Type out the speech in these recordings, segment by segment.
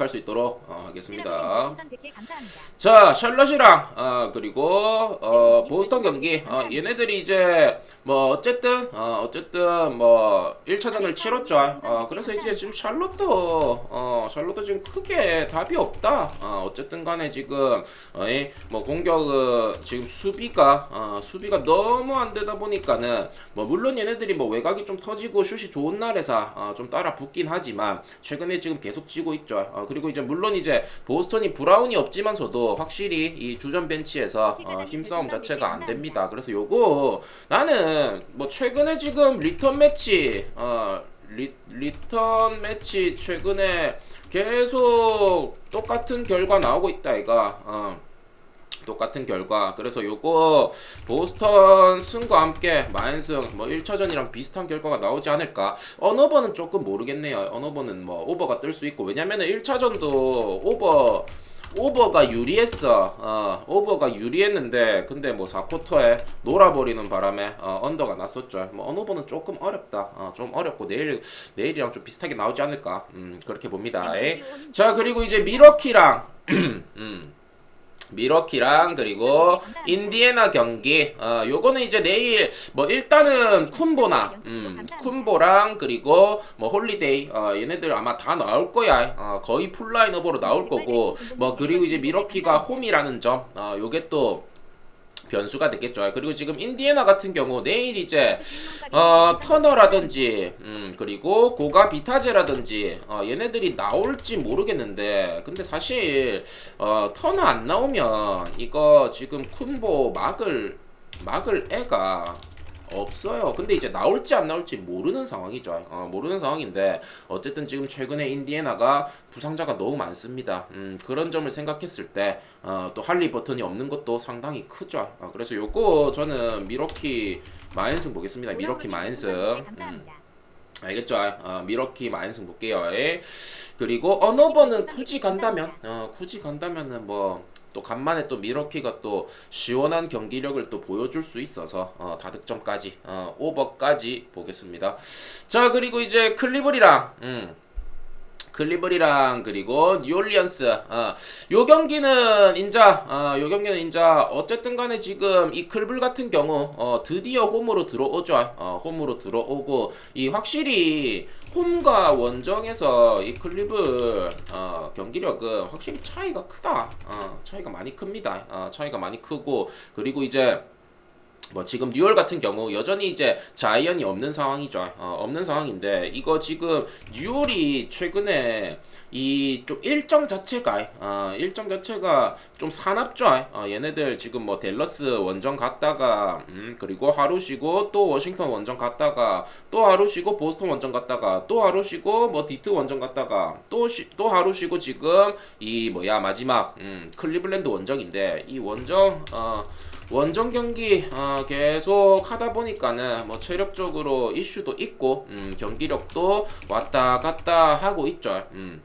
할 수 있도록 어, 하겠습니다. 우선 100개 감사합니다. 자, 샬럿이랑 어, 그리고 어, 보스턴 경기 어, 얘네들이 이제 뭐 어쨌든 어, 어쨌든 뭐 1차전을 치렀죠. 어, 그래서 이제 지금 샬럿도 어, 샬럿도 지금 크게 답이 없다. 어, 어쨌든 간에 지금 어, 이, 뭐 공격은 지금 수비가 어, 수비가 너무 안 되다 보니까는 뭐 물론 얘네들이 뭐 외곽이 좀 터지고 슛이 좋은 날에서 어, 좀 따라 붙긴 하지만 최근에 지금 계속 지고 있죠. 어, 그리고 이제 물론 이제 보스턴이 브라운이 없지만서도 확실히 이 주전 벤치에서 어, 힘싸움 자체가 안 됩니다. 그래서 요거 나는 뭐 최근에 지금 리턴 매치 어 리, 리턴 매치 최근에 계속 똑같은 결과 나오고 있다 이가 어. 똑같은 결과. 그래서 요거 보스턴 승과 함께 마인승 뭐 1차전이랑 비슷한 결과가 나오지 않을까? 번은 조금 모르겠네요. 번은 뭐 오버가 뜰 수 있고. 왜냐면은 1차전도 오버 오버가 유리했어. 어 오버가 유리했는데 근데 뭐 4쿼터에 놀아버리는 바람에 어, 언더가 났었죠. 뭐 번은 조금 어렵다. 어, 좀 어렵고 내일 내일이랑 좀 비슷하게 나오지 않을까? 음 그렇게 봅니다. 에이. 자 그리고 이제 미러키랑 음 미러키랑 그리고 인디애나 경기. 어 요거는 이제 내일 뭐 일단은 쿤보나 음 쿤보랑 그리고 뭐 홀리데이. 어 얘네들 아마 다 나올 거야. 어 거의 풀라인업으로 나올 거고. 뭐 그리고 이제 미러키가 홈이라는 점 어 요게 또 변수가 되겠죠. 그리고 지금 인디애나 같은 경우 내일 이제 어 터너라든지 음 그리고 고가 비타제라든지 어 얘네들이 나올지 모르겠는데 근데 사실 어 터너 안 나오면 이거 지금 쿤보 막을 막을 애가 없어요. 근데 이제 나올지 안 나올지 모르는 상황이죠. 어, 모르는 상황인데 어쨌든 지금 최근에 인디애나가 부상자가 너무 많습니다. 음, 그런 점을 생각했을 때 어, 또 할리 버튼이 없는 것도 상당히 크죠. 어, 그래서 요거 저는 미러키 마인승 보겠습니다. 미러키 마인승. 음. 알겠죠? 어, 미러키 마인승 볼게요. 예. 그리고 어너버는 굳이 간다면, 어, 굳이 간다면은 뭐. 또 간만에 또 미러키가 또 시원한 경기력을 또 보여줄 수 있어서 어, 다득점까지 어, 오버까지 보겠습니다. 자 그리고 이제 클리블이랑 음, 클리블이랑 그리고 뉴올리언스 어, 요 경기는 인자 어, 요 경기는 인자 어쨌든 간에 지금 이 클블 같은 경우 어, 드디어 홈으로 들어오죠 어, 홈으로 들어오고 이 확실히 홈과 원정에서 이 클리블 어, 경기력은 확실히 차이가 크다. 어, 차이가 많이 큽니다. 어, 차이가 많이 크고 그리고 이제 뭐 지금 뉴얼 같은 경우 여전히 이제 자이언이 없는 상황이죠. 어, 없는 상황인데 이거 지금 뉴얼이 최근에 이 좀 일정 자체가 어, 일정 자체가 좀 사납죠. 어, 얘네들 지금 뭐 댈러스 원정 갔다가 음, 그리고 하루 쉬고 또 워싱턴 원정 갔다가 또 하루 쉬고 보스턴 원정 갔다가 또 하루 쉬고 뭐 디트 원정 갔다가 또또 하루 쉬고 지금 이 뭐야 마지막 음, 클리블랜드 원정인데 이 원정 어 원정 경기 어, 계속 하다 보니까는 뭐 체력적으로 이슈도 있고 음, 경기력도 왔다 갔다 하고 있죠. 음.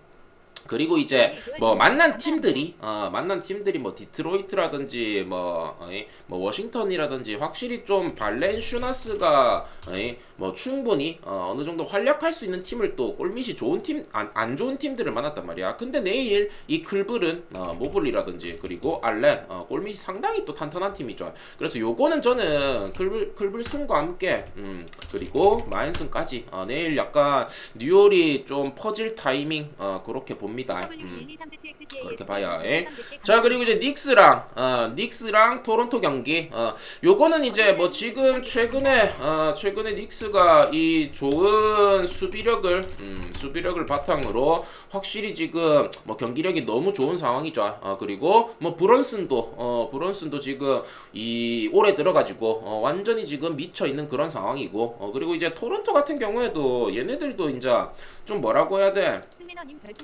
그리고 이제 뭐 만난 팀들이 어 만난 팀들이 뭐 디트로이트라든지 뭐, 어이, 뭐 워싱턴이라든지 확실히 좀 발렌 슈나스가 어이, 뭐 충분히 어, 어느 정도 활약할 수 있는 팀을 또 골밑이 좋은 팀안 안 좋은 팀들을 만났단 말이야. 근데 내일 이 클블은 어, 모블리라든지 그리고 알렌 어, 골밑이 상당히 또 탄탄한 팀이죠. 그래서 요거는 저는 클블 클블 승과 함께 음, 그리고 마인승까지 어, 내일 약간 뉴올이 좀 퍼질 타이밍 어, 그렇게 봅니다. 음. 그렇게 봐야 해. 자 그리고 이제 닉스랑 어, 닉스랑 토론토 경기 어, 요거는 이제 뭐 지금 최근에 어, 최근에 닉스가 이 좋은 수비력을 음, 수비력을 바탕으로 확실히 지금 뭐 경기력이 너무 좋은 상황이죠. 어, 그리고 뭐 브런슨도 어, 브런슨도 지금 이 올해 들어가지고 어, 완전히 지금 미쳐 있는 그런 상황이고 어, 그리고 이제 토론토 같은 경우에도 얘네들도 이제 좀 뭐라고 해야 돼?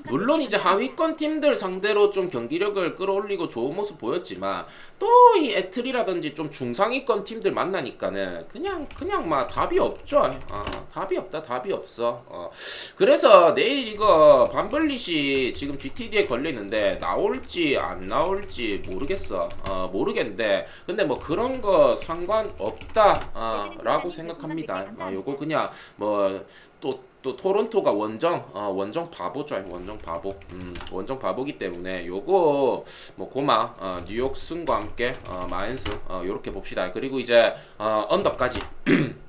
물론 이제 하위권 팀들 상대로 좀 경기력을 끌어올리고 좋은 모습 보였지만 또 이 애틀이라든지 좀 중상위권 팀들 만나니까는 그냥 그냥 막 답이 없죠. 어, 답이 없다 답이 없어. 어. 그래서 내일 이거 반블릿이 지금 GTD에 걸려 있는데 나올지 안 나올지 모르겠어. 어, 모르겠는데 근데 뭐 그런 거 상관 없다라고 생각합니다. 어, 요거 그냥 뭐또 또또 토론토가 원정 어, 원정 바보죠 원정 바보 음, 원정 바보기 때문에 요거 뭐 고마 어, 뉴욕 승과 함께 어, 마인스 어, 요렇게 봅시다 그리고 이제 어, 언더까지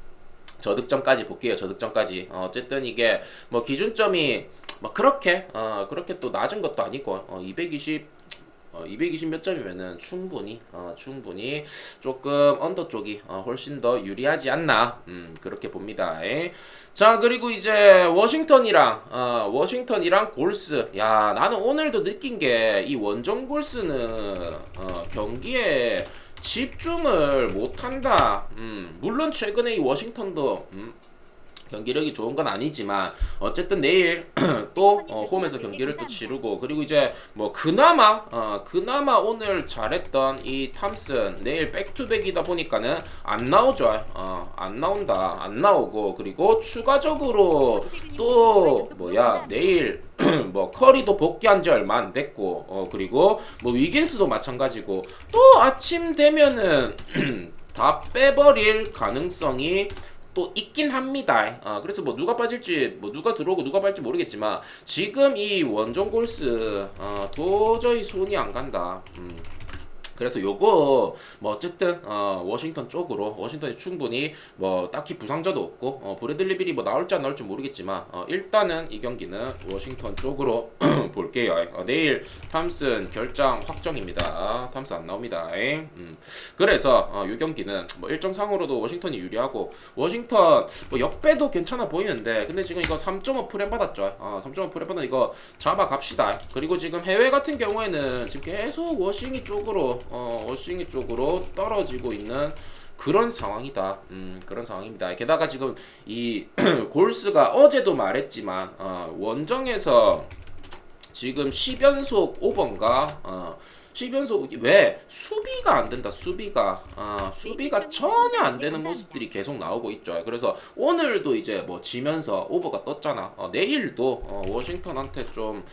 저득점까지 볼게요. 저득점까지. 어, 어쨌든 이게 뭐 기준점이 뭐 그렇게 어 그렇게 또 낮은 것도 아니고 어 220. 어, 220 몇 점이면은 충분히 어, 충분히 조금 언더 쪽이 어, 훨씬 더 유리하지 않나 음, 그렇게 봅니다. 에. 자 그리고 이제 워싱턴이랑 어, 워싱턴이랑 골스 야 나는 오늘도 느낀 게 이 원정 골스는 어, 경기에 집중을 못한다. 음, 물론 최근에 이 워싱턴도 음, 경기력이 좋은 건 아니지만 어쨌든 내일 또 어, 홈에서 경기를 또 치르고 그리고 이제 뭐 그나마 어, 그나마 오늘 잘했던 이 탐슨 내일 백투백이다 보니까는 안 나오죠. 어, 안 나온다. 안 나오고 그리고 추가적으로 또 뭐야 내일 뭐 커리도 복귀한 지 얼마 안 됐고 어 그리고 뭐 위긴스도 마찬가지고 또 아침 되면은 다 빼버릴 가능성이 또 있긴 합니다. 아, 그래서 뭐 누가 빠질지 뭐 누가 들어오고 누가 빠질지 모르겠지만 지금 이 원정 골스 어, 도저히 손이 안 간다. 음. 그래서 요거 뭐 어쨌든 어 워싱턴 쪽으로 워싱턴이 충분히 뭐 딱히 부상자도 없고 어 브래들리 빌이 뭐 나올지 안 나올지 모르겠지만 어 일단은 이 경기는 워싱턴 쪽으로 볼게요. 어 내일 탐슨 결장 확정입니다. 탐슨 안 나옵니다. 엥? 음. 그래서 어, 이 경기는 뭐 일정상으로도 워싱턴이 유리하고 워싱턴 뭐 역배도 괜찮아 보이는데 근데 지금 이거 3.5 프렘 받았죠. 어, 3.5 프렘 받아 이거 잡아 갑시다. 그리고 지금 해외 같은 경우에는 지금 계속 워싱이 쪽으로 어, 워싱이 쪽으로 떨어지고 있는 그런 상황이다. 음, 그런 상황입니다. 게다가 지금 이 골스가 어제도 말했지만 어, 원정에서 지금 10연속 5번가 어, 10연속 왜 수비가 안 된다. 수비가 아, 수비가 전혀 안 되는 모습들이 계속 나오고 있죠. 그래서 오늘도 이제 뭐 지면서 오버가 떴잖아. 어, 내일도 어, 워싱턴한테 좀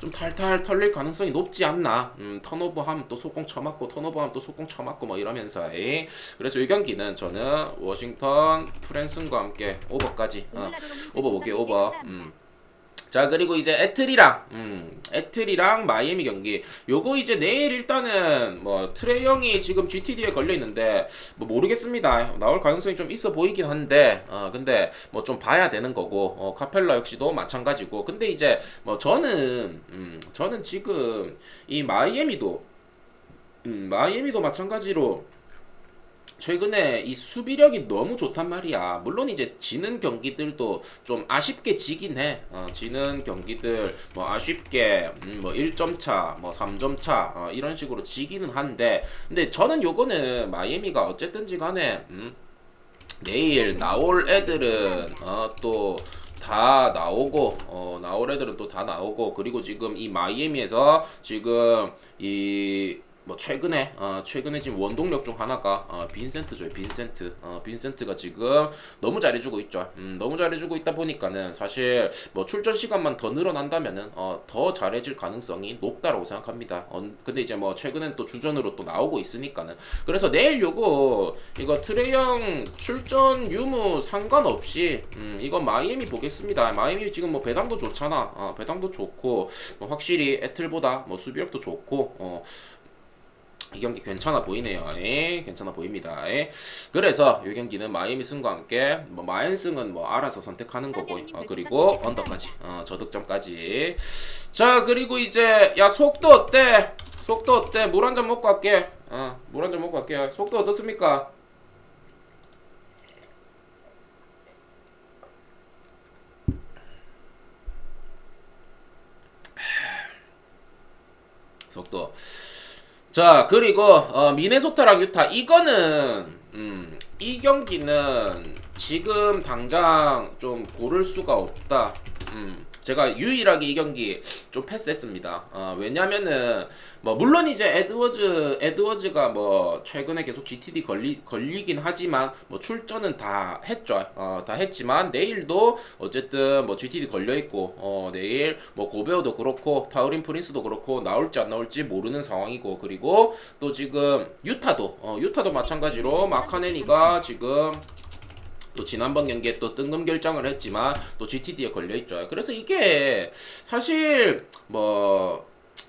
좀 탈탈 털릴 가능성이 높지 않나. 음, 턴오버 하면 또 속공 쳐맞고 턴오버 하면 또 속공 쳐맞고 뭐 이러면서 에이. 그래서 이 경기는 저는 워싱턴 프랜슨과 함께 오버까지 어, 오버 볼게요. 오버. 음. 자 그리고 이제 애틀이랑 음, 애틀이랑 마이애미 경기. 요거 이제 내일 일단은 뭐 트레이 형이 지금 GTD에 걸려 있는데 뭐 모르겠습니다. 나올 가능성이 좀 있어 보이긴 한데 어 근데 뭐 좀 봐야 되는 거고 어 카펠라 역시도 마찬가지고. 근데 이제 뭐 저는 음 저는 지금 이 마이애미도 음 마이애미도 마찬가지로 최근에 이 수비력이 너무 좋단 말이야. 물론 이제 지는 경기들도 좀 아쉽게 지긴 해. 어, 지는 경기들 뭐 아쉽게 음, 뭐 1점 차, 뭐 3점 차 어, 이런 식으로 지기는 한데 근데 저는 요거는 마이애미가 어쨌든지 간에 음, 내일 나올 애들은 어, 또다 나오고 어 나올 애들은 또 다 나오고 그리고 지금 이 마이애미에서 지금 이 뭐 최근에 어 최근에 지금 원동력 중 하나가 어 빈센트죠 빈센트. 어 빈센트가 지금 너무 잘해주고 있죠. 음 너무 잘해주고 있다 보니까는 사실 뭐 출전 시간만 더 늘어난다면은 어 더 잘해질 가능성이 높다라고 생각합니다. 어 근데 이제 뭐 최근엔 또 주전으로 또 나오고 있으니까는. 그래서 내일 요거 이거 트레이형 출전 유무 상관없이 음 이거 마이애미 보겠습니다. 마이애미 지금 뭐 배당도 좋잖아. 어 배당도 좋고 뭐 확실히 애틀보다 뭐 수비력도 좋고 어 이 경기 괜찮아 보이네요. 에, 괜찮아 보입니다. 에. 그래서 이 경기는 마이애미 승과 함께 뭐 마인승은 뭐 알아서 선택하는 거고 어, 그리고 언더까지 어, 저득점까지. 자 그리고 이제 야 속도 어때? 속도 어때? 물 한 잔 먹고 갈게. 어, 물한 잔 먹고 갈게요. 속도 어떻습니까? 속도. 자 그리고 어, 미네소타랑 유타 이거는 음, 이 경기는 지금 당장 좀 고를 수가 없다. 음, 제가 유일하게 이 경기 좀 패스했습니다. 어, 왜냐면은 뭐 물론 이제 에드워즈 에드워즈가 뭐 최근에 계속 GTD 걸리 걸리긴 하지만 뭐 출전은 다 했죠. 어, 다 했지만 내일도 어쨌든 뭐 GTD 걸려 있고 어, 내일 뭐 고베오도 그렇고 타우린 프린스도 그렇고 나올지 안 나올지 모르는 상황이고 그리고 또 지금 유타도 어, 유타도 마찬가지로 마카네니가 지금 또 지난번 경기에 또 뜬금 결정을 했지만 또 GTD에 걸려 있죠. 그래서 이게 사실 뭐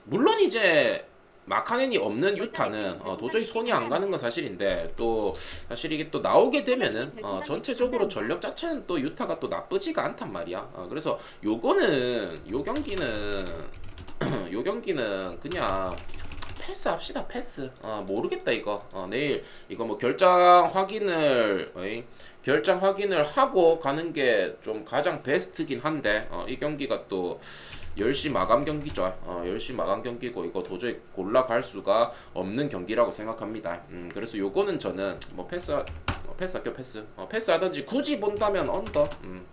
물론 이제 마카넨이 없는 유타는 어, 도저히 손이 안 가는 건 사실인데 또 사실 이게 또 나오게 되면은 어, 전체적으로 전력 자체는 또 유타가 또 나쁘지가 않단 말이야. 어, 그래서 요거는 요 경기는 요 경기는 그냥 패스합시다 패스. 어, 모르겠다 이거. 어, 내일 이거 뭐 결장 확인을 어이, 결장 확인을 하고 가는 게 좀 가장 베스트긴 한데 어, 이 경기가 또 10시 마감 경기죠. 어, 10시 마감 경기고 이거 도저히 골라갈 수가 없는 경기라고 생각합니다. 음, 그래서 요거는 저는 뭐 패스 어, 패스 학교 패스 어, 패스 하든지 굳이 본다면 언더 음.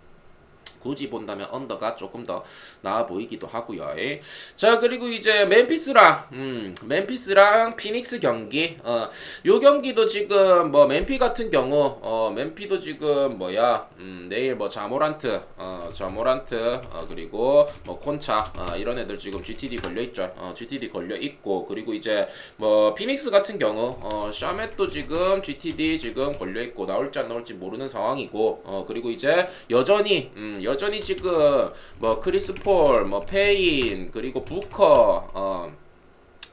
굳이 본다면 언더가 조금 더 나아 보이기도 하고요. 예. 자 그리고 이제 멤피스랑 음, 멤피스랑 피닉스 경기 어, 요 경기도 지금 뭐 멤피 같은 경우 어, 멤피도 지금 뭐야 음, 내일 뭐 자모란트 어, 자모란트 어, 그리고 뭐 콘차 어, 이런 애들 지금 GTD 걸려 있죠. 어, GTD 걸려 있고 그리고 이제 뭐 피닉스 같은 경우 어, 샤멧도 지금 GTD 지금 걸려 있고 나올지 안 나올지 모르는 상황이고 어, 그리고 이제 여전히 음, 여전히 지금 뭐 크리스 폴, 뭐 페인 그리고 부커 어,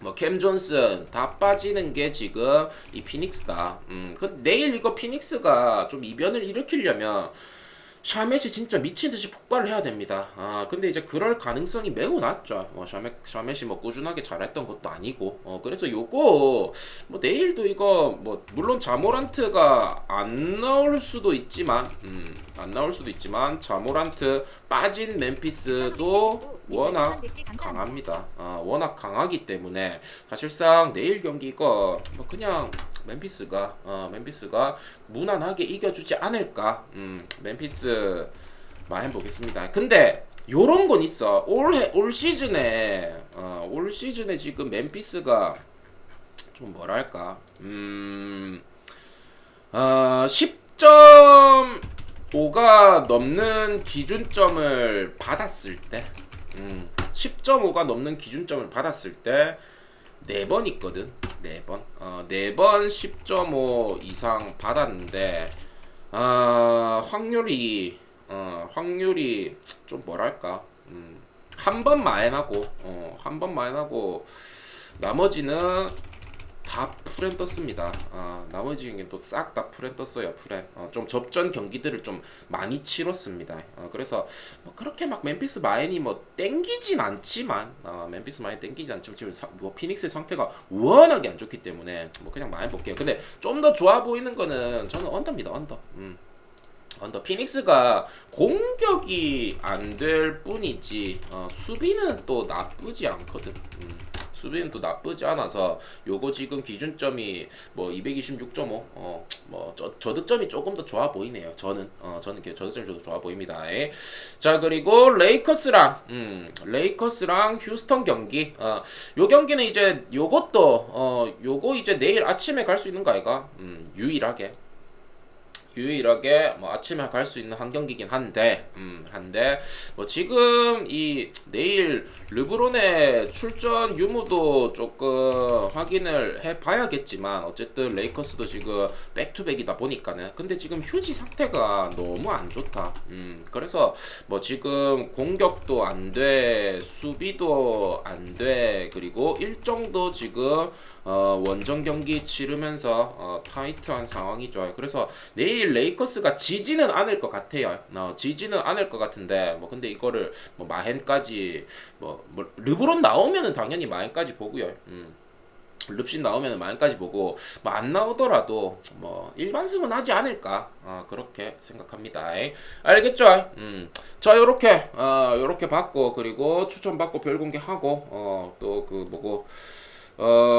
뭐캠 존슨 다 빠지는 게 지금 이 피닉스다. 음, 그 내일 이거 피닉스가 좀 이변을 일으키려면 샤멧이 진짜 미친 듯이 폭발을 해야 됩니다. 아, 근데 이제 그럴 가능성이 매우 낮죠. 뭐 샤멧 샤멧이 뭐 꾸준하게 잘했던 것도 아니고. 어, 그래서 요거 뭐 내일도 이거 뭐 물론 자모란트가 안 나올 수도 있지만 음, 안 나올 수도 있지만 자모란트 빠진 멤피스도 워낙 강합니다. 아, 워낙 강하기 때문에 사실상 내일 경기 이거 뭐 그냥 멤피스가 어, 멤피스가 무난하게 이겨주지 않을까. 음, 멤피스 많이 보겠습니다. 근데 요런 건 있어. 올, 해- 올 시즌에 어, 올 시즌에 지금 멤피스가 좀 뭐랄까. 음. 어, 10.5가 넘는 기준점을 받았을 때, 음, 10.5가 넘는 기준점을 받았을 때, 네 번 있거든. 네 번. 어, 네번 10.5 이상 받았는데, 아, 확률이, 어, 확률이 좀 뭐랄까, 음, 한번 마인하고, 어, 한번 마인하고, 나머지는 다 풀엔 떴습니다. 아, 나머지는 또싹다 풀엔 떴어요. 풀엔. 어, 좀 접전 경기들을 좀 많이 치렀습니다. 어, 그래서 뭐 그렇게 막 멤피스 마인이 뭐 땡기진 않지만 어, 멤피스 마인 땡기지 않지만 지금 사, 뭐 피닉스의 상태가 워낙에 안 좋기 때문에 뭐 그냥 마인 볼게요. 근데 좀 더 좋아 보이는 거는 저는 언더입니다. 언더. 음. 언더 피닉스가 공격이 안 될 뿐이지 어, 수비는 또 나쁘지 않거든. 음. 수비는 또 나쁘지 않아서 요거 지금 기준점이 뭐 226.5, 어, 뭐 저, 저득점이 조금 더 좋아 보이네요. 저는 어, 저는 그 저득점이 좀 좋아 보입니다. 예. 자 그리고 레이커스랑 음, 레이커스랑 휴스턴 경기, 어, 요 경기는 이제 요것도 어, 요거 이제 내일 아침에 갈 수 있는 거 아이가? 음, 유일하게. 유일하게 뭐 아침에 갈 수 있는 한 경기긴 한데, 음, 한데 뭐 지금 이 내일 르브론의 출전 유무도 조금 확인을 해 봐야겠지만 어쨌든 레이커스도 지금 백투백이다 보니까는 근데 지금 휴지 상태가 너무 안 좋다. 음, 그래서 뭐 지금 공격도 안 돼, 수비도 안 돼, 그리고 일정도 지금 어, 원정 경기 치르면서 어, 타이트한 상황이죠. 그래서 내일 레이커스가 지지는 않을 것 같아요. 어, 지지는 않을 것 같은데 뭐 근데 이거를 뭐 마헨까지 뭐, 뭐 르브론 나오면은 당연히 마헨까지 보고요. 음. 릅신 나오면 마인까지 보고 뭐 안 나오더라도 뭐 일반승은 하지 않을까 어, 그렇게 생각합니다. 알겠죠? 음. 자 요렇게 어, 요렇게 받고 그리고 추천 받고 별 공개 하고 어, 또 그 뭐고 어